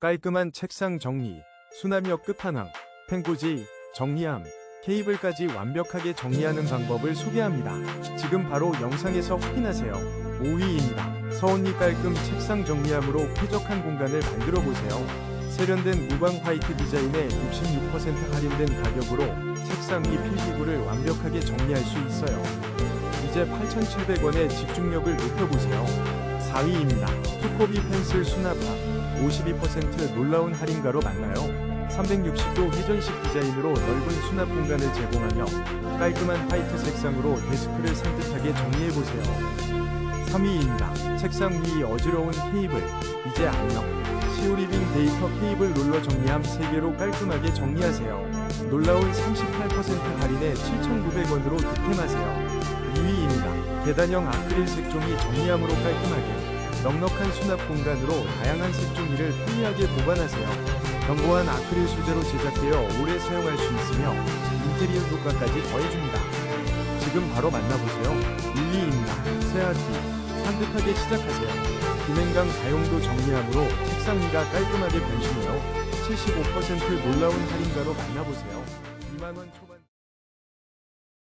깔끔한 책상 정리, 수납력 끝판왕, 펜꽂이, 정리함, 케이블까지 완벽하게 정리하는 방법을 소개합니다. 지금 바로 영상에서 확인하세요. 5위입니다. 서온리 깔끔 책상 정리함으로 쾌적한 공간을 만들어 보세요. 세련된 무광 화이트 디자인에 66% 할인된 가격으로 책상 위 필기구를 완벽하게 정리할 수 있어요. 이제 8,700원에 집중력을 높여보세요. 4위입니다. 투코비 펜슬 수납함 52% 놀라운 할인가로 만나요. 360도 회전식 디자인으로 넓은 수납 공간을 제공하며 깔끔한 화이트 색상으로 데스크를 산뜻하게 정리해보세요. 3위입니다. 책상 위 어지러운 케이블, 이제 안녕. 시오리빙 데이터 케이블 롤러 정리함 3개로 깔끔하게 정리하세요. 놀라운 38% 할인에 7,900원으로 득템하세요. 2위입니다. 계단형 아크릴 색종이 정리함으로 깔끔하게 넉넉한 수납 공간으로 다양한 색종이를 편리하게 보관하세요. 견고한 아크릴 소재로 제작되어 오래 사용할 수 있으며 인테리어 효과까지 더해줍니다. 지금 바로 만나보세요. 1위입니다. 세아티 산뜻하게 시작하세요. 기능감 다용도 정리함으로 책상 위가 깔끔하게 변신해요. 75% 놀라운 할인가로 만나보세요. 2만원 초반